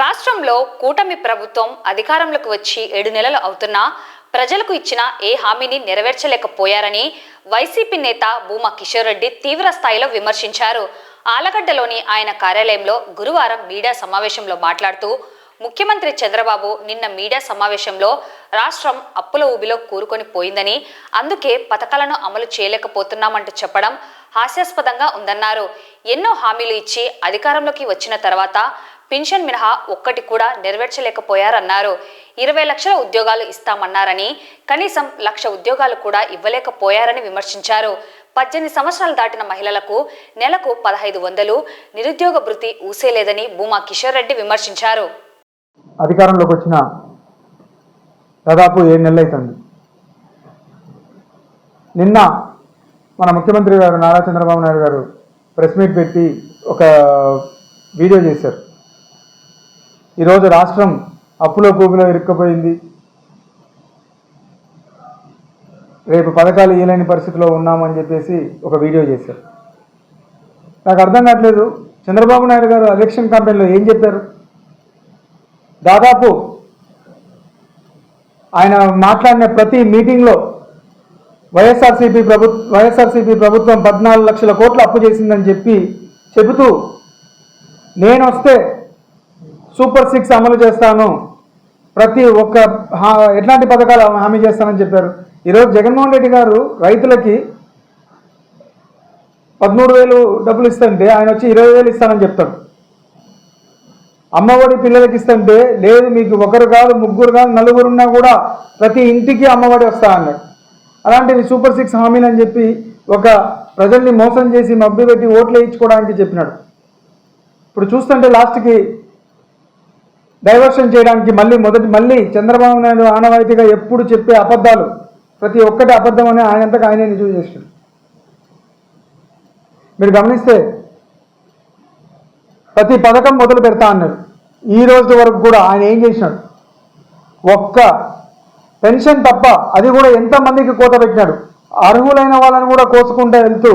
రాష్ట్రంలో కూటమి ప్రభుత్వం అధికారంలోకి వచ్చి ఏడు నెలలు అవుతున్నా ప్రజలకు ఇచ్చిన ఏ హామీని నెరవేర్చలేకపోయారని వైసీపీ నేత భూమా కిషోర్ రెడ్డి తీవ్ర స్థాయిలో విమర్శించారు. ఆలగడ్డలోని ఆయన కార్యాలయంలో గురువారం మీడియా సమావేశంలో మాట్లాడుతూ ముఖ్యమంత్రి చంద్రబాబు నిన్న మీడియా సమావేశంలో రాష్ట్రం అప్పుల ఊబిలో కూరుకొని పోయిందని అందుకే పథకాలను అమలు చేయలేకపోతున్నామంటూ చెప్పడం హాస్యాస్పదంగా ఉందన్నారు. ఎన్నో హామీలు ఇచ్చి అధికారంలోకి వచ్చిన తర్వాత పింఛన్ మినహా ఒక్కటి కూడా నెరవేర్చలేకపోయారన్నారు. ఇరవై లక్షల ఉద్యోగాలు ఇస్తామన్నారని కనీసం లక్ష ఉద్యోగాలు కూడా ఇవ్వలేకపోయారని విమర్శించారు. పద్దెనిమిది సంవత్సరాలు దాటిన మహిళలకు నెలకు పదహైదు వందలు నిరుద్యోగ భృతి ఊసేలేదని భూమా కిషోర్ రెడ్డి విమర్శించారు. అధికారంలోకి వచ్చిన దాదాపు ఏడు నెలలు అవుతుంది నిన్న మన ముఖ్యమంత్రి గారు నారా చంద్రబాబు నాయుడు గారు ప్రెస్ మీట్ పెట్టి ఒక వీడియో చేశారు. ఈరోజు రాష్ట్రం అప్పులో కూపులో ఇరుక్కుపోయింది. రేపు పథకాలు ఇవ్వలేని పరిస్థితిలో ఉన్నామని చెప్పేసి ఒక వీడియో చేశారు. నాకు అర్థం కావట్లేదు. చంద్రబాబు నాయుడు గారు ఎలక్షన్ క్యాంపెయిన్లో ఏం చెప్పారు? దాదాపు ఆయన మాట్లాడిన ప్రతి మీటింగ్లో వైఎస్ఆర్సీపీ ప్రభు వైఎస్ఆర్సీపీ ప్రభుత్వం పద్నాలుగు లక్షల కోట్లు అప్పు చేసిందని చెప్పి చెబుతూ నేను వస్తే సూపర్ సిక్స్ అమలు చేస్తాను. ప్రతి ఒక్క ఎట్లాంటి పథకాలు హామీ చేస్తానని చెప్పారు. ఈరోజు జగన్మోహన్ రెడ్డి గారు రైతులకి పదమూడు వేలు డబ్బులు ఇస్తుంటే ఆయన వచ్చి ఇరవై వేలు ఇస్తానని చెప్తాడు. అమ్మఒడి పిల్లలకి ఇస్తుంటే లేదు మీకు ఒకరు కాదు ముగ్గురు కాదు నలుగురు ఉన్నా కూడా ప్రతి ఇంటికి అమ్మఒడి వస్తా అన్నాడు. అలాంటిది సూపర్ సిక్స్ హామీలు అని చెప్పి ఒక ప్రజల్ని మోసం చేసి మబ్బి పెట్టి ఓట్లు వేయించుకోవడానికి చెప్పినాడు. ఇప్పుడు చూస్తుంటే లాస్ట్కి డైవర్షన్ చేయడానికి మళ్ళీ మొదటి మళ్ళీ చంద్రబాబు నాయుడు ఆనవాయితీగా ఎప్పుడు చెప్పే అబద్ధాలు ప్రతి ఒక్కటి అబద్ధం అని ఆయనంతకు ఆయనే నిజం చేస్తాడు మీరు గమనిస్తే ప్రతి పథకం మొదలు పెడతా అన్నాడు. ఈ రోజు వరకు కూడా ఆయన ఏం చేసినాడు? ఒక్క పెన్షన్ తప్ప అది కూడా ఎంతమందికి కోత పెట్టినాడు? అర్హులైన వాళ్ళని కూడా కోసుకుంటూ వెళ్తూ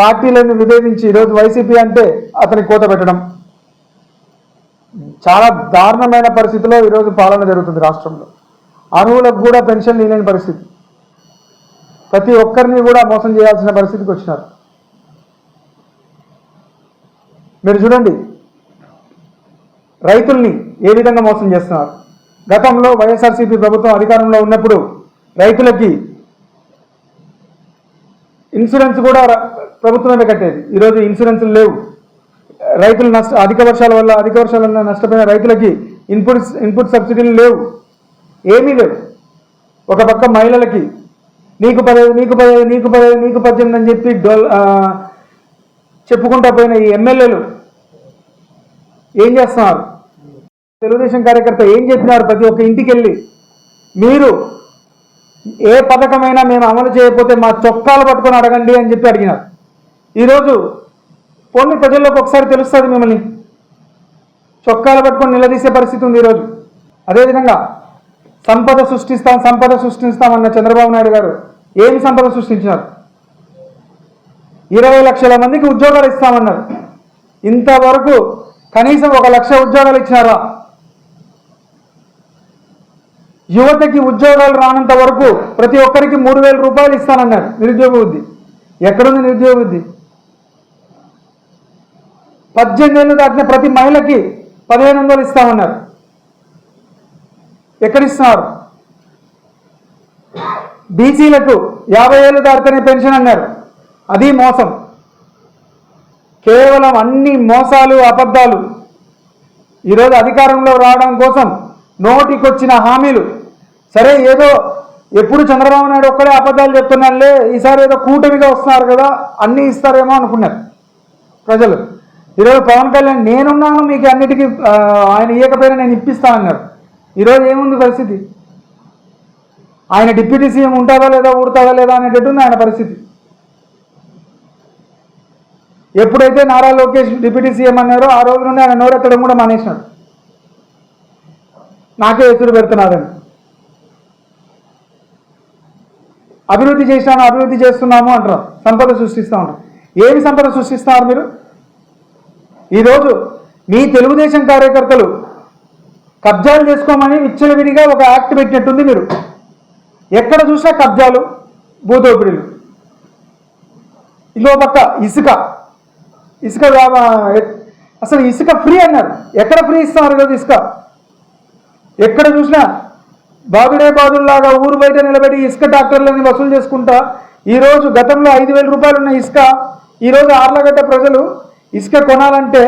పార్టీలను విభేదించి ఈరోజు వైసీపీ అంటే అతనికి కోత పెట్టడం. చాలా దారుణమైన పరిస్థితిలో ఈరోజు పాలన జరుగుతుంది రాష్ట్రంలో. అర్హులకు కూడా పెన్షన్ లేని పరిస్థితి. ప్రతి ఒక్కరిని కూడా మోసం చేయాల్సిన పరిస్థితికి వచ్చినారు. మీరు చూడండి రైతుల్ని ఏ విధంగా మోసం చేస్తున్నారు? గతంలో వైఎస్ఆర్సీపీ ప్రభుత్వం అధికారంలో ఉన్నప్పుడు రైతులకి ఇన్సూరెన్స్ కూడా ప్రభుత్వమే కట్టేది. ఈరోజు ఇన్సూరెన్స్లు లేవు. రైతులు నష్ట అధిక వర్షాల వల్ల అధిక వర్షాల వల్ల నష్టపోయిన రైతులకి ఇన్పుట్ ఇన్పుట్ సబ్సిడీలు లేవు. ఏమీ లేవు. ఒక పక్క మహిళలకి నీకు పదహైదు నీకు పదహైదు నీకు పదహైదు నీకు పద్దెనిమిది అని చెప్పి డొల్ చెప్పుకుంటా పోయిన ఈ ఎమ్మెల్యేలు ఏం చేస్తున్నారు? తెలుగుదేశం కార్యకర్త ఏం చెప్పినారు ప్రతి ఒక్క ఇంటికి వెళ్ళి మీరు ఏ పథకమైనా మేము అమలు చేయకపోతే మా చొక్కాలు పట్టుకొని అడగండి అని చెప్పి అడిగినారు. ఈరోజు పోనీ ప్రజల్లోకి ఒకసారి తెలుస్తుంది మిమ్మల్ని. చొక్కాలు పట్టుకొని నిలదీసే పరిస్థితి ఉంది ఈరోజు. అదేవిధంగా సంపద సృష్టిస్తాం సంపద సృష్టిస్తామన్న చంద్రబాబు నాయుడు గారు ఏమి సంపద సృష్టించినారు? ఇరవై లక్షల మందికి ఉద్యోగాలు ఇస్తామన్నారు. ఇంతవరకు కనీసం ఒక లక్ష ఉద్యోగాలు ఇచ్చినారా? యువతకి ఉద్యోగాలు రానంత వరకు ప్రతి ఒక్కరికి మూడు వేల రూపాయలు ఇస్తానన్నారు నిరుద్యోగ వృద్ధి. ఎక్కడుంది నిరుద్యోగ వృద్ధి? పద్దెనిమిది ఏళ్ళు దాటిన ప్రతి మహిళకి పదిహేను వందలు ఇస్తామన్నారు ఎక్కడిస్తున్నారు? బీసీలకు యాభై ఏళ్ళు దాటితేనే పెన్షన్ అన్నారు. అది మోసం. కేవలం అన్ని మోసాలు అబద్ధాలు ఈరోజు అధికారంలో రావడం కోసం నోటికొచ్చిన హామీలు. సరే ఏదో ఎప్పుడు చంద్రబాబు నాయుడు ఒక్కడే అబద్ధాలు చెప్తున్నారులే ఈసారి ఏదో కూటమిగా వస్తున్నారు కదా అన్నీ ఇస్తారేమో అనుకున్నారు ప్రజలు. ఈరోజు పవన్ కళ్యాణ్ నేనున్నాను మీకు అన్నిటికీ ఆయన ఇవ్వకపోయినా నేను ఇప్పిస్తా అన్నారు. ఈరోజు ఏముంది పరిస్థితి? ఆయన డిప్యూటీ సీఎం ఉంటుందా లేదా ఊడుతుందా లేదా అనేటట్టుంది ఆయన పరిస్థితి. ఎప్పుడైతే నారా లోకేష్ డిప్యూటీ సీఎం అన్నారో ఆ రోజు నుండి ఆయన నోరెత్తడం కూడా మానేసినాడు. నాకే ఎత్తుడు పెడుతున్నారని అభివృద్ధి చేశాను అభివృద్ధి చేస్తున్నాము అంటారు సంపద సృష్టిస్తూ ఉంటారు ఏమి సంపద సృష్టిస్తున్నారు మీరు? ఈరోజు మీ తెలుగుదేశం కార్యకర్తలు కబ్జాలు చేసుకోమని విచ్చలవిడిగా ఒక యాక్ట్ పెట్టినట్టుంది మీరు. ఎక్కడ చూసినా కబ్జాలు భూదోపిడీలు. ఇంకో పక్క ఇసుక. ఇసుక అసలు ఇసుక ఫ్రీ అన్నారు. ఎక్కడ ఫ్రీ ఇస్తున్నారు ఈరోజు ఇసుక? ఎక్కడ చూసినా బాబుడే బాదుల్లాగా ఊరు బయట నిలబెట్టి ఇసుక డాక్టర్లని వసూలు చేసుకుంటా ఈరోజు గతంలో ఐదు వేల రూపాయలు ఉన్న ఇసుక ఈరోజు ఆర్లగడ్డ ప్రజలు ఇసుక కొనాలంటే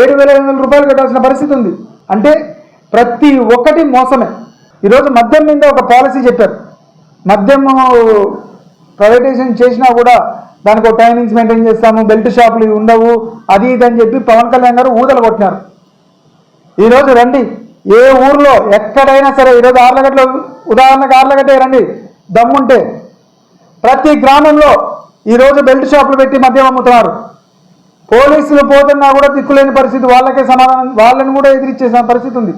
ఏడు వేల ఐదు వందల రూపాయలు కట్టాల్సిన పరిస్థితి ఉంది. అంటే ప్రతి ఒక్కటి మోసమే. ఈరోజు మద్యం మీద ఒక పాలసీ చెప్పారు. మద్యం ప్రైవేటైజేషన్ చేసినా కూడా దానికి ఒక టైమింగ్స్ మెయింటైన్ చేస్తాము బెల్ట్ షాపులు ఉండవు అది ఇది అని చెప్పి పవన్ కళ్యాణ్ గారు ఊదలు కొట్టినారు. ఈరోజు రండి. ఏ ఊర్లో ఎక్కడైనా సరే ఈరోజు ఆర్లగడ్డలో ఉదాహరణకు ఆర్లగడ్డే రండి. దమ్ముంటే ప్రతి గ్రామంలో ఈరోజు బెల్ట్ షాపులు పెట్టి మద్యం అమ్ముతున్నారు. పోలీసులు పోతున్నా కూడా దిక్కులేని పరిస్థితి. వాళ్ళకే సమాధానం వాళ్ళని కూడా ఎదిరించేసిన పరిస్థితి ఉంది.